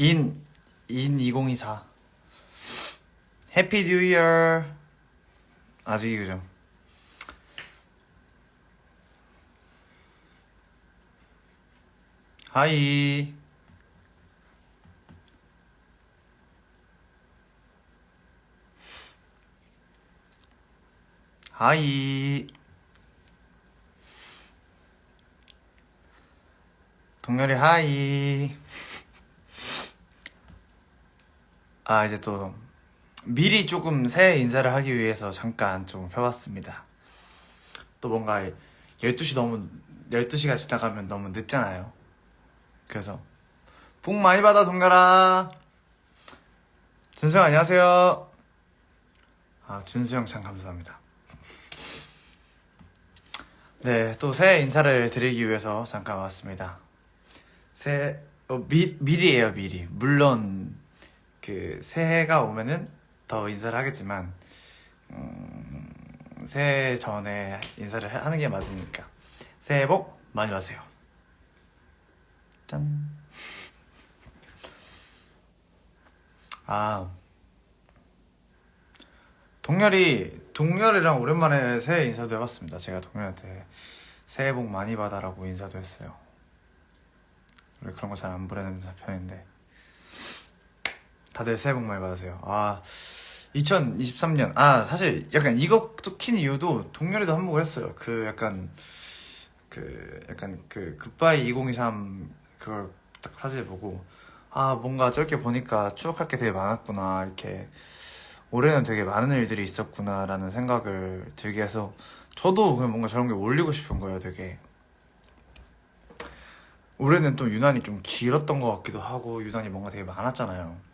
인, 인 2024. 해피 뉴 이어. 아직이 그죠? 하이. 하이. 동열이 하이. 아, 이제 또 미리 조금 새해 인사를 하기 위해서 잠깐 좀 켜봤습니다. 또 뭔가 12시 너무 12시가 지나가면 너무 늦잖아요. 그래서 복 많이 받아 동열아. 준수 형 안녕하세요. 아, 준수 형 참 감사합니다. 네, 또 새해 인사를 드리기 위해서 잠깐 왔습니다. 새해, 어, 미, 미리예요, 미리. 물론, 그, 새해가 오면은 더 인사를 하겠지만, 음, 새해 전에 인사를 하는 게 맞으니까. 새해 복 많이 받으세요. 짠. 아. 동열이, 동열이랑 오랜만에 새해 인사도 해봤습니다. 제가 동열한테 새해 복 많이 받아라고 인사도 했어요. 원래 그런 거 잘안 보내는 편인데. 다들 새해 복 많이 받으세요. 아, 2023년. 아, 사실 약간 이것도 킨 이유도 동열이도 한복을 했어요. 그 약간, 그, 약간 그, 굿바이 2023 그걸 딱 사진 보고, 아, 뭔가 저렇게 보니까 추억할 게 되게 많았구나. 이렇게. 올해는 되게 많은 일들이 있었구나라는 생각을 들게 해서 저도 그냥 뭔가 저런 게 올리고 싶은 거예요, 되게. 올해는 또 유난히 좀 길었던 것 같기도 하고 유난히 뭔가 되게 많았잖아요.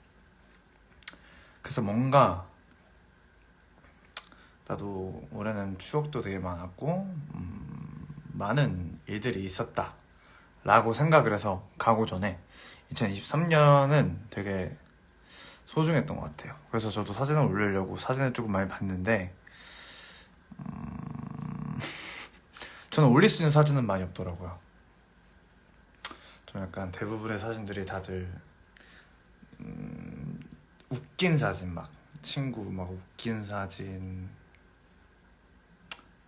그래서 뭔가 나도 올해는 추억도 되게 많았고 음, 많은 일들이 있었다 라고 생각을 해서 가고 전에 2023년은 되게 소중했던 것 같아요. 그래서 저도 사진을 올리려고 사진을 조금 많이 봤는데 음, 저는 올릴 수 있는 사진은 많이 없더라고요. 좀 약간 대부분의 사진들이 다들 음, 웃긴 사진 막 친구 막 웃긴 사진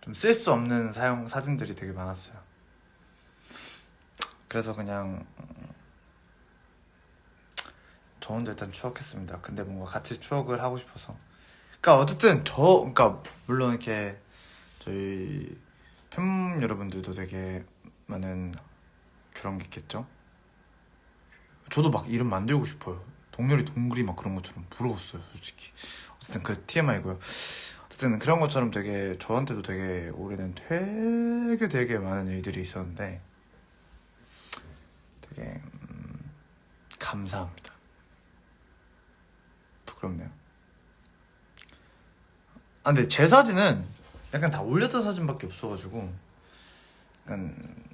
좀 쓸 수 없는 사용 사진들이 되게 많았어요. 그래서 그냥 음, 저 혼자 일단 추억했습니다. 근데 뭔가 같이 추억을 하고 싶어서. 그러니까 어쨌든 저 그러니까 물론 이렇게 저희 팬 여러분들도 되게 많은 그런 게 있겠죠. 저도 막 이름 만들고 싶어요. 동렬이 동굴이 막 그런 것처럼 부러웠어요, 솔직히. 어쨌든 그 TMI고요. 어쨌든 그런 것처럼 되게 저한테도 되게 올해는 되게 되게 많은 일들이 있었는데 되게 음, 감사합니다. 부끄럽네요. 아 근데 제 사진은 약간 다 올렸던 사진밖에 없어가지고 약간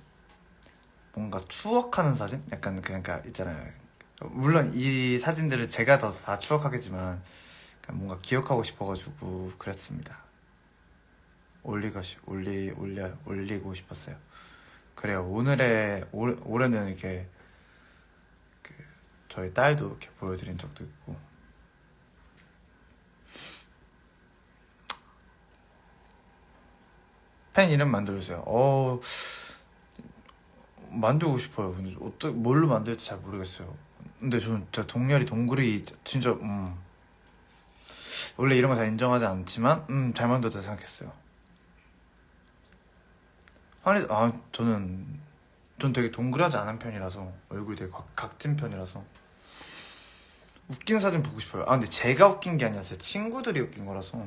뭔가 추억하는 사진? 약간 그러니까 있잖아요. 물론 이 사진들을 제가 더 다 추억하겠지만 뭔가 기억하고 싶어가지고 그랬습니다. 올리고 싶, 올리 올려 올리고 싶었어요. 그래요. 오늘의 올, 올해는 이렇게 그 저희 딸도 이렇게 보여드린 적도 있고 팬 이름 만들어주세요. 어 만들고 싶어요. 근데 어떻게 뭘로 만들지 잘 모르겠어요. 근데 저는 진짜 동열이 동굴이 진짜 음 원래 이런 거 잘 인정하지 않지만 음 잘 만들었다 생각했어요. 환희 아 저는 전 되게 동그라지 않은 편이라서 얼굴이 되게 각, 각진 편이라서 웃긴 사진 보고 싶어요. 아 근데 제가 웃긴 게 아니라 제 친구들이 웃긴 거라서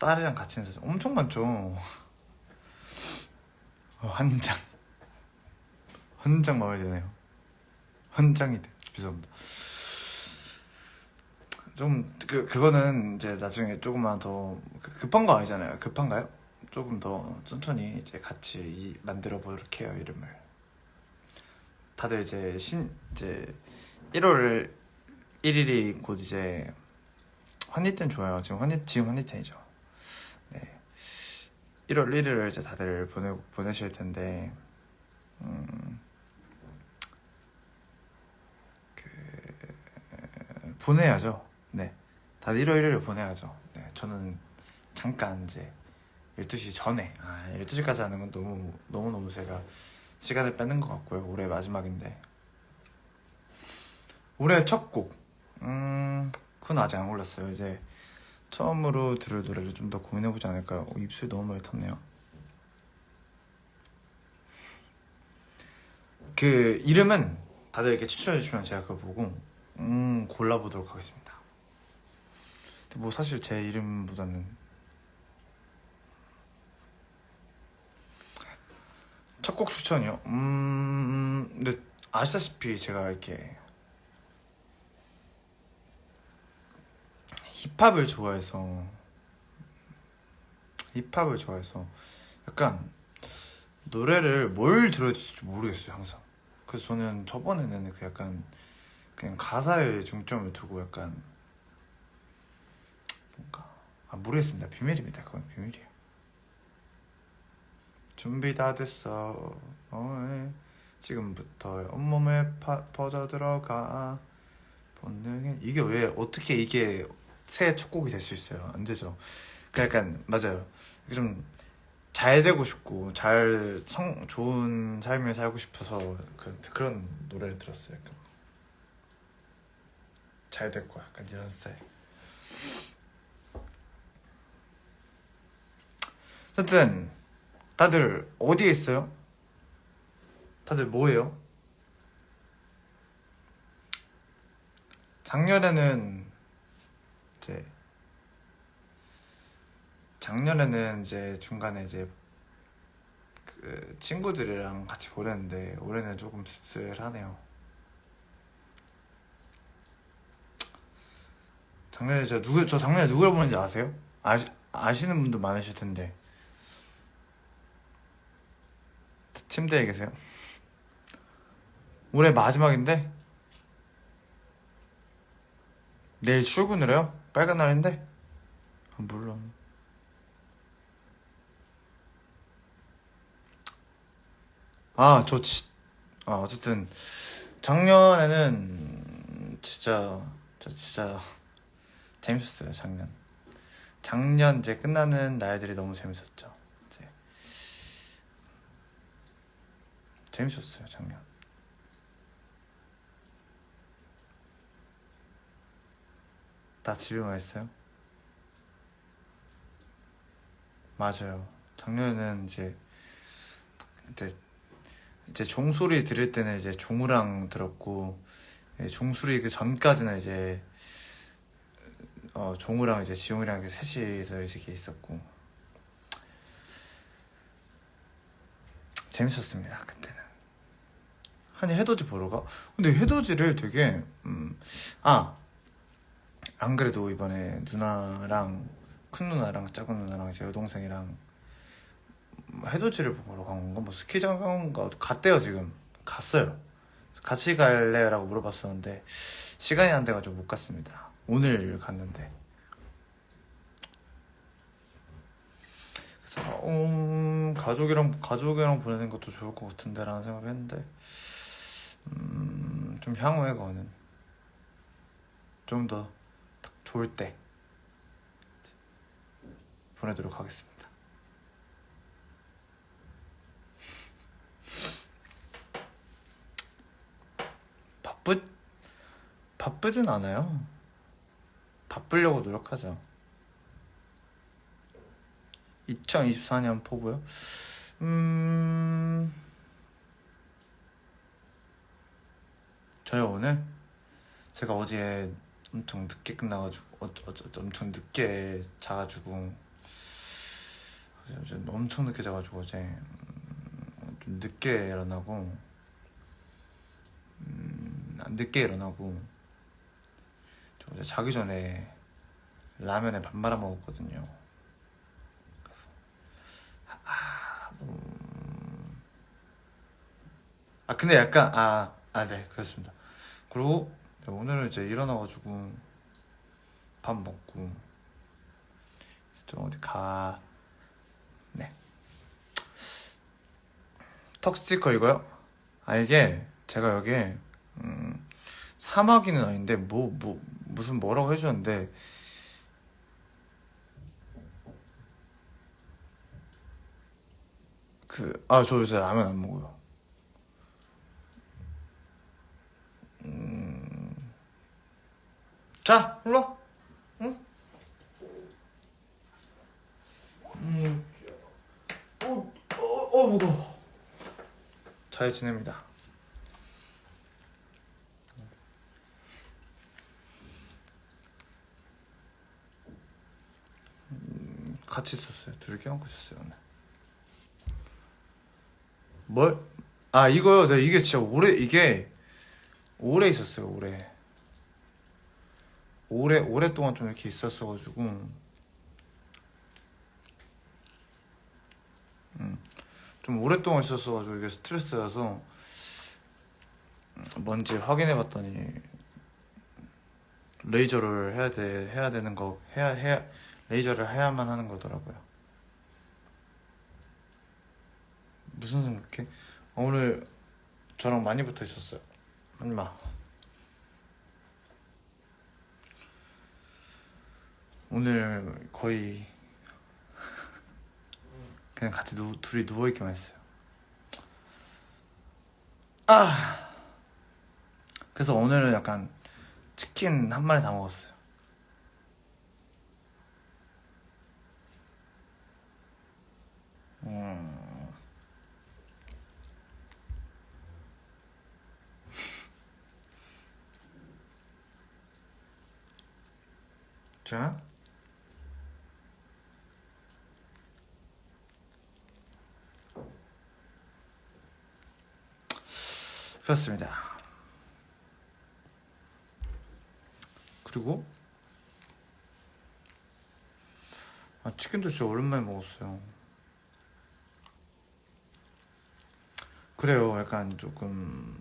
딸이랑 같이 있는 사진 엄청 많죠. 어, 한 장. 한 장 마음에 드네요. 한 장이 돼. 죄송합니다. 좀, 그, 그거는 이제 나중에 조금만 더 그- 급한 거 아니잖아요. 급한가요? 조금 더 천천히 이제 같이 이- 만들어 볼게요, 이름을. 다들 이제 신, 이제 1월 1일이 곧 이제 환희텐 좋아요. 지금 환희, 지금 환희텐이죠. 네. 1월 1일을 이제 다들 보내 보내실 텐데 음, 그 보내야죠. 네, 다들 1월 1일을 보내야죠. 네, 저는 잠깐 이제 12시 전에 아 12시까지 하는 건 너무 너무 너무 제가 시간을 뺏는 것 같고요. 올해 마지막인데 올해 첫 곡. 음, 그건 아직 안 골랐어요. 이제 처음으로 들을 노래를 좀 더 고민해보지 않을까요? 어, 입술 너무 많이 텄네요. 그 이름은 다들 이렇게 추천해주시면 제가 그거 보고 음 골라보도록 하겠습니다. 근데 뭐 사실 제 이름보다는 첫 곡 추천이요. 음 근데 아시다시피 제가 이렇게 힙합을 좋아해서 힙합을 좋아해서 약간 노래를 뭘 들어야 될지 모르겠어요 항상. 그래서 저는 저번에는 그 약간 그냥 가사에 중점을 두고 약간 뭔가 아 모르겠습니다. 비밀입니다. 그건 비밀이에요. 준비 다 됐어. 어이. 지금부터 온몸에 파, 퍼져 들어가. 본능에 이게 왜 어떻게 이게 새해 첫 곡이 될 수 있어요. 안 되죠. 그 약간 맞아요. 좀 잘 되고 싶고 잘 성 좋은 삶을 살고 싶어서 그, 그런 노래를 들었어요. 약간 잘 될 거야. 약간 이런 스타일. 어쨌든 다들 어디에 있어요? 다들 뭐해요? 작년에는 이제 작년에는 이제 중간에 이제 그 친구들이랑 같이 보냈는데 올해는 조금 씁쓸하네요. 작년에 저 누구 저 작년에 누구를 보는지 아세요? 아시 아시는 분도 많으실 텐데 침대에 계세요. 올해 마지막인데 내일 출근을 해요? 빨간 날인데? 아, 물론. 아, 저, 지, 아, 어쨌든, 작년에는 진짜, 저 진짜 재밌었어요, 작년. 작년 이제 끝나는 날들이 너무 재밌었죠. 이제. 재밌었어요, 작년. 다 집에만 있어요? 맞아요. 작년에는 이제 이제 이제 종소리 들을 때는 이제 종우랑 들었고 예, 종소리 그 전까지는 이제 어 종우랑 이제 지용이랑 이렇게 셋이서 이렇게 있었고 재밌었습니다 그때는. 한이 해돋이 보러 가? 근데 해돋이를 되게 음아 안 그래도 이번에 누나랑 큰 누나랑 작은 누나랑 제 여동생이랑 해돋이를 보러 간 건가? 뭐 스키장 간 건가? 갔대요 지금. 갔어요. 같이 갈래라고 물어봤었는데 시간이 안 돼가지고 못 갔습니다. 오늘 갔는데. 그래서 음, 가족이랑 가족이랑 보내는 것도 좋을 것 같은데라는 생각을 했는데 음, 좀 향후에 거는 좀더 좋을 때 보내도록 하겠습니다. 바쁘 바쁘진 않아요. 바쁘려고 노력하죠. 2024년 포부요? 음. 저요 오늘 제가 어제 엄청 늦게 끝나가지고 어, 어, 어, 엄청 늦게 자가지고. 어제 엄청 늦게 자가지고 어제. 음, 좀 늦게 일어나고. 음, 늦게 일어나고. 저 어제 자기 전에 라면에 밥 말아 먹었거든요. 그래서 아 너무. 아 근데 약간 아아네 그렇습니다. 그리고 오늘은 이제 일어나가지고 밥 먹고 좀 어디 가 네. 턱 스티커 이거요? 아 이게 제가 여기에 음, 사마귀는 아닌데 뭐뭐 무슨 뭐라고 해주셨는데 그 아 저 요새 라면 안 먹어요. 음, 자 일로 와. 응? 음, 어, 어, 어 무거워. 잘 지냅니다. 음, 같이 있었어요. 둘이 껴안고 있었어요. 뭘? 아 이거요. 네 이게 진짜 오래 이게 오래 있었어요. 오래. 오래 오랫동안 좀 이렇게 있었어가지고 음, 좀 오랫동안 있었어가지고 이게 스트레스여서 음, 뭔지 확인해봤더니 레이저를 해야 돼 해야 되는 거 해야 해야 레이저를 해야만 하는 거더라고요. 무슨 생각해? 어, 오늘 저랑 많이 붙어 있었어요. 얼마? 오늘 거의 그냥 같이 누, 둘이 누워 있기만 했어요. 아. 그래서 오늘은 약간 치킨 한 마리 다 먹었어요. 음. 자. 그렇습니다. 그리고 아, 치킨도 진짜 오랜만에 먹었어요. 그래요. 약간 조금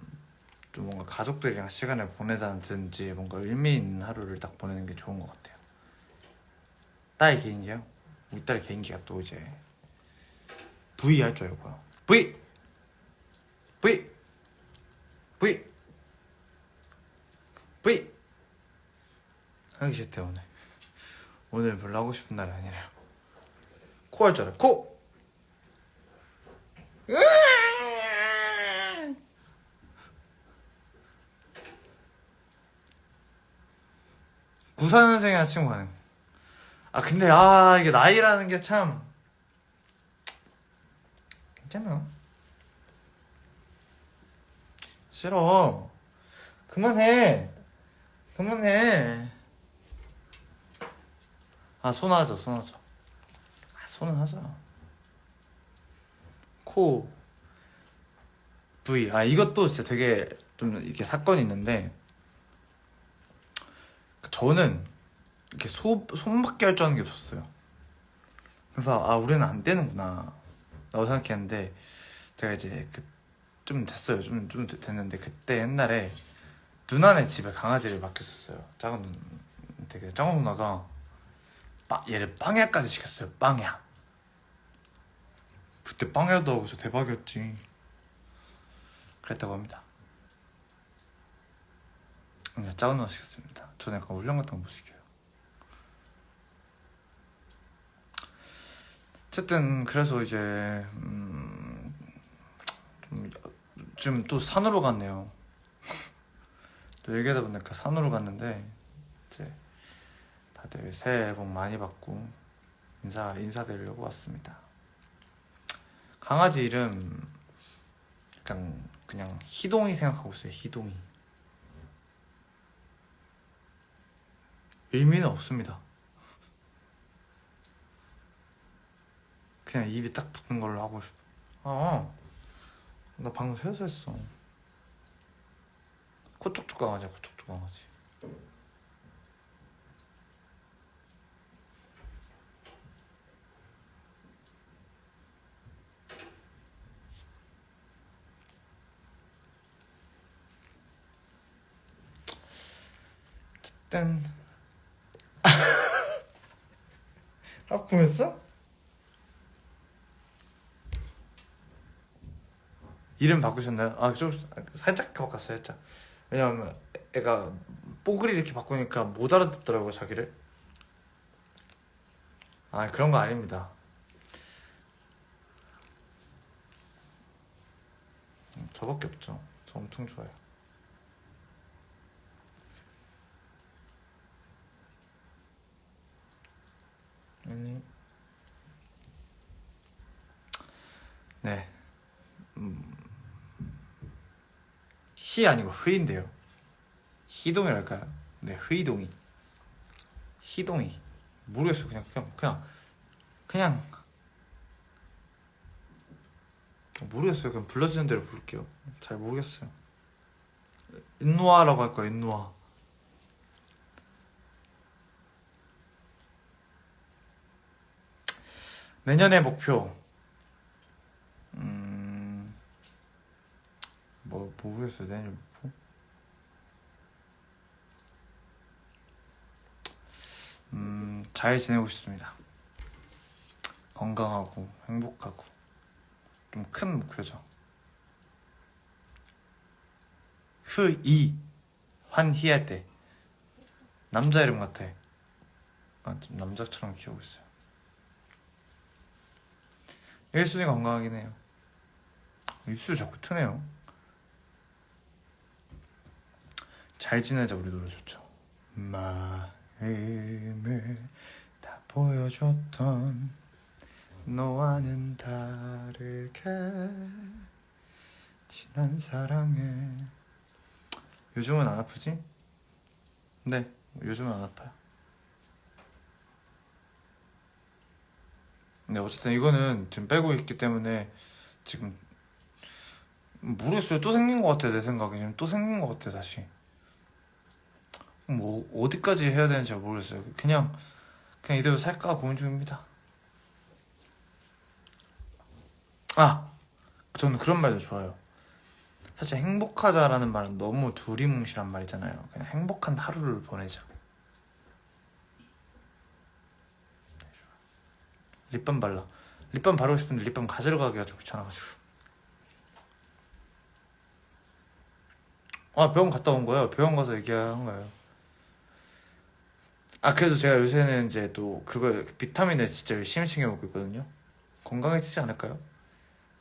좀 뭔가 가족들이랑 시간을 보내다든지 뭔가 의미 있는 하루를 딱 보내는 게 좋은 것 같아요. 딸 개인기요? 우리 딸 개인기가 또 이제 V 할 줄 알고요. V V V 하기 싫대 오늘. 오늘 별로 하고 싶은 날이 아니래요. 코 할 줄 알아 코! 구사년생이랑 친구 가능. 아 근데 아 이게 나이라는 게 참. 괜찮아. 싫어. 그만해. 그만해. 아, 손 하자, 손 하자. 아, 손은 하자. 코. V. 아, 이것도 진짜 되게 좀 이렇게 사건이 있는데, 저는 이렇게 소, 손밖에 할 줄 아는 게 없었어요. 그래서, 아, 우리는 안 되는구나. 라고 생각했는데, 제가 이제 그, 좀 됐어요. 좀, 좀 됐는데 그때 옛날에 누나네 집에 강아지를 맡겼었어요. 작은 누 되게 작은 누나가 빵, 얘를 빵야까지 시켰어요. 빵야. 그때 빵야도 하고 저 대박이었지. 그랬다고 합니다. 그냥 작은 누나 시켰습니다. 저는 약간 울렁 같은 거 못 시켜요. 어쨌든 그래서 이제 음, 좀 지금 또 산으로 갔네요. 또 얘기하다 보니까 산으로 갔는데 이제 다들 새해 복 많이 받고 인사 인사드리려고 왔습니다. 강아지 이름 약간 그냥 희동이 생각하고 있어요. 희동이 의미는 없습니다. 그냥 입이 딱 붙는 걸로 하고 싶어. 어. 나 방금 세수 했어. 코 쪽쪽 강아지야, 코 쪽쪽 강아지. 딴. 아, 보였어? 이름 바꾸셨나요? 아, 좀 살짝 바꿨어요, 살짝. 왜냐면 애가 뽀글이 이렇게 바꾸니까 못 알아듣더라고, 자기를. 아, 그런 거 아닙니다. 음, 저밖에 없죠. 저 엄청 좋아요. 네. 음, 희 아니고 흐인데요. 희동이랄까요? 네 흐이동이. 희동이. 모르겠어요 그냥 그냥 그냥 그냥 모르겠어요 그냥 불러주는 대로 부를게요. 잘 모르겠어요. 인노아라고 할 거예요 인노아 내년의 목표 음... 뭐 모르겠어요 내년 목표 음, 잘 지내고 싶습니다. 건강하고 행복하고 좀 큰 목표죠. 흐이 환희할 때 남자 이름 같아. 아, 좀 남자처럼 키우고 있어요. 1순위 건강하긴 해요. 입술 자꾸 트네요. 잘 지내자 우리 노래 좋죠. 마음을 다 보여줬던 너와는 다르게 지난 사랑에 요즘은 안 아프지? 네 요즘은 안 아파요 근데 어쨌든 이거는 지금 빼고 있기 때문에 지금 모르겠어요 또 생긴 것 같아 내 생각에 지금 또 생긴 것 같아 다시 뭐 어디까지 해야 되는지 잘 모르겠어요. 그냥 그냥 이대로 살까 고민 중입니다. 아, 저는 그런 말도 좋아요. 사실 행복하자라는 말은 너무 두리뭉실한 말이잖아요. 그냥 행복한 하루를 보내자. 립밤 발라. 립밤 바르고 싶은데 립밤 가지러 가기가 좀 귀찮아가지고. 아 병원 갔다 온 거예요. 병원 가서 얘기한 거예요. 아 그래서 제가 요새는 이제 또 그거 비타민을 진짜 열심히 챙겨 먹고 있거든요. 건강해지지 않을까요?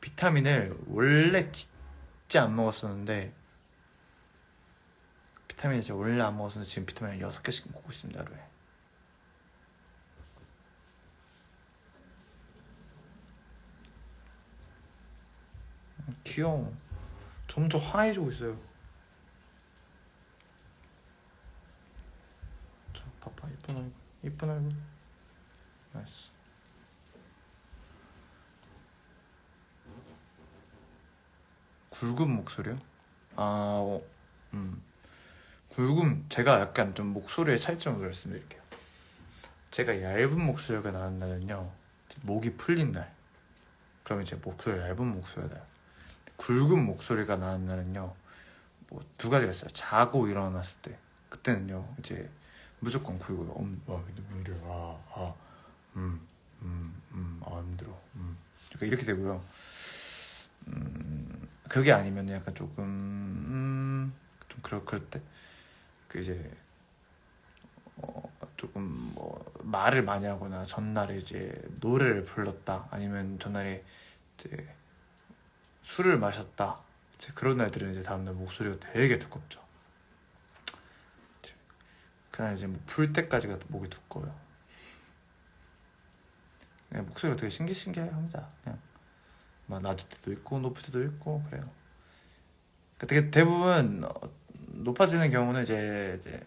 비타민을 원래 진짜 안 먹었었는데 비타민 이제 원래 안 먹었었는데 지금 비타민을 6개씩 먹고 있습니다 하루에 귀여워 점점 화해지고 있어요 자 봐봐 이쁜 얼굴 이쁜 얼굴 나이스 굵은 목소리요? 아, 어, 음. 굵은, 제가 약간 좀 목소리의 차이점을 말씀드릴게요. 제가 얇은 목소리가 나는 날은요, 목이 풀린 날. 그럼 이제 목소리 얇은 목소리가 나요. 굵은 목소리가 나는 날은요, 뭐 두 가지가 있어요. 자고 일어났을 때. 그때는요, 이제 무조건 굵어요. 근데 왜 이래, 아, 아, 음, 음, 음, 아, 힘들어. 음. 그러니까 이렇게 되고요. 음, 그게 아니면 약간 조금 음, 좀 그럴 그럴 때그 이제 어, 조금 뭐 말을 많이 하거나 전날에 이제 노래를 불렀다 아니면 전날에 이제 술을 마셨다 이제 그런 날들은 이제 다음날 목소리가 되게 두껍죠. 그날 이제 뭐 풀 때까지가 목이 두꺼워요. 그냥 목소리가 되게 신기신기합니다. 그냥. 막 낮을 때도 있고 높을 때도 있고 그래요. 그 되게 대부분 어, 높아지는 경우는 이제, 이제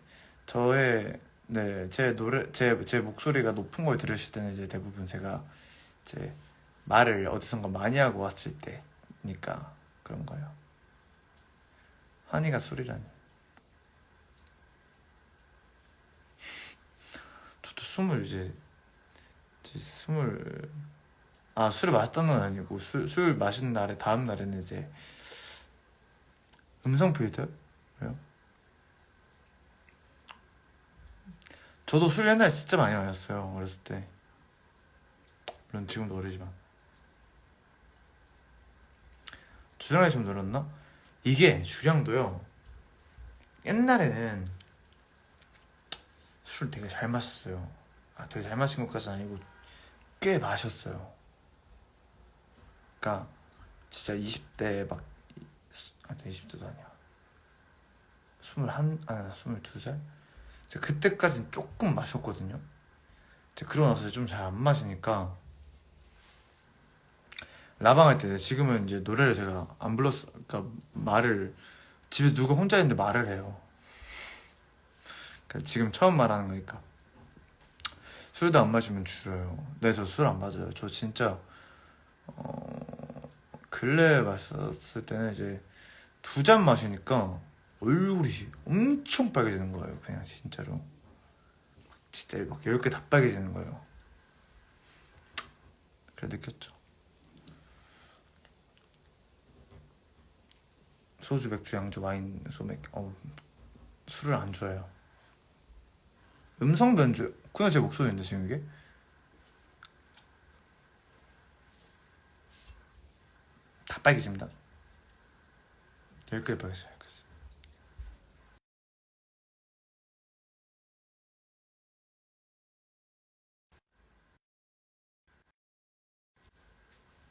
저의 네 제 노래 제 제 목소리가 높은 걸 들으실 때는 이제 대부분 제가 이제 말을 어디선가 많이 하고 왔을 때 니까 그런 거예요. 한이가 술이라니. 저도 스물 이제 스물 아 술을 마셨다는 건 아니고 술, 술 마신 날에 다음 날에는 이제 음성 필터 왜요? 저도 술 옛날에 진짜 많이 마셨어요 어렸을 때 물론 지금도 어리지만 주량이 좀 늘었나? 이게 주량도요. 옛날에는 술 되게 잘 마셨어요. 아, 되게 잘 마신 것까지는 아니고 꽤 마셨어요. 그러니까 진짜 20대 막 아, 20대도 아니야. 21, 아, 22살? 제가 그때까지는 조금 마셨거든요. 그러고 나서 좀 잘 안 마시니까 라방 할 때 지금은 이제 노래를 제가 안 불렀어. 그러니까 말을 집에 누가 혼자 있는데 말을 해요. 그러니까 지금 처음 말하는 거니까. 술도 안 마시면 줄여요. 네, 저 술 안 맞아요. 저 진짜 어 근래 마셨을 때는 이제 두 잔 마시니까 얼굴이 엄청 빨개지는 거예요. 그냥 진짜로. 진짜 막 열개 다 빨개지는 거예요. 그래 느꼈죠. 소주, 맥주, 양주, 와인, 소맥. 어, 술을 안 좋아해요. 음성 변조. 그냥 제 목소리인데 지금 이게? 다 빨개집니다. 열개 빨개져요.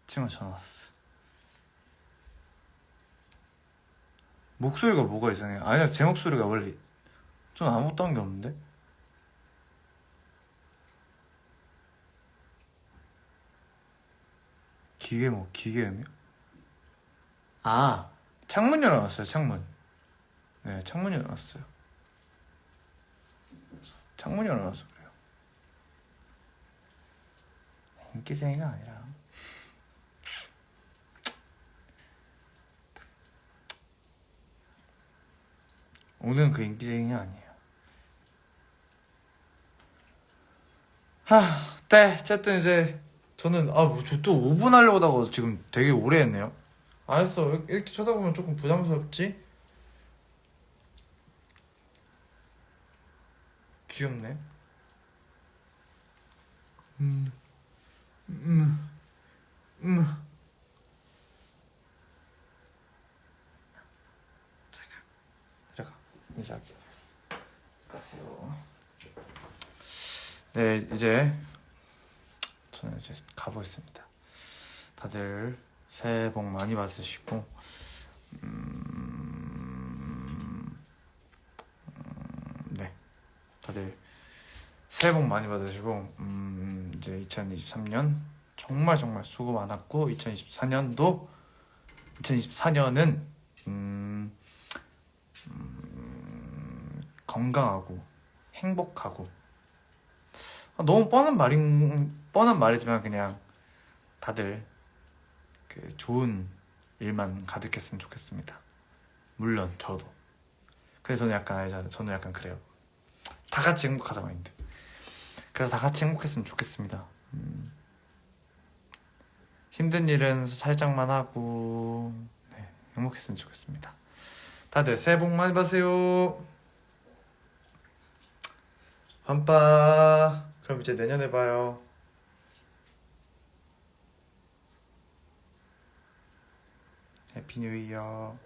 친구 전화 왔어. 목소리가 뭐가 이상해? 아니야, 제 목소리가 원래 좀 아무것도 한 게 없는데? 기계 뭐, 기계음이요? 아, 창문 열어놨어요, 창문. 네, 창문 열어놨어요. 창문 열어놔서 그래요. 인기쟁이가 아니라. 오늘 그 인기쟁이 아니에요. 하, 네, 어쨌든 이제 저는 아, 뭐 저 또 5분 하려고 하다가 지금 되게 오래 했네요. 알았어, 이렇게 쳐다보면 조금 부담스럽지? 귀엽네. 음, 음, 음. 잠깐 인사할게요. 가세요. 네 이제 저는 이제 가보겠습니다. 다들 새해 복 많이 받으시고 음, 음, 네 다들 새해 복 많이 받으시고 음, 이제 2023년 정말 정말 수고 많았고 2024년도 2024년은 음, 음, 건강하고 행복하고 아, 너무 뻔한 말인 뻔한 말이지만 그냥 다들 그 좋은 일만 가득했으면 좋겠습니다. 물론 저도. 그래서 저는 약간. 저는 약간 그래요. 다 같이 행복하자 마인드. 그래서 다 같이 행복했으면 좋겠습니다. 음. 힘든 일은 살짝만 하고 네, 행복했으면 좋겠습니다. 다들 새해 복 많이 받으세요. 밤빠. 그럼 이제 내년에 봐요. 해피 뉴 이어.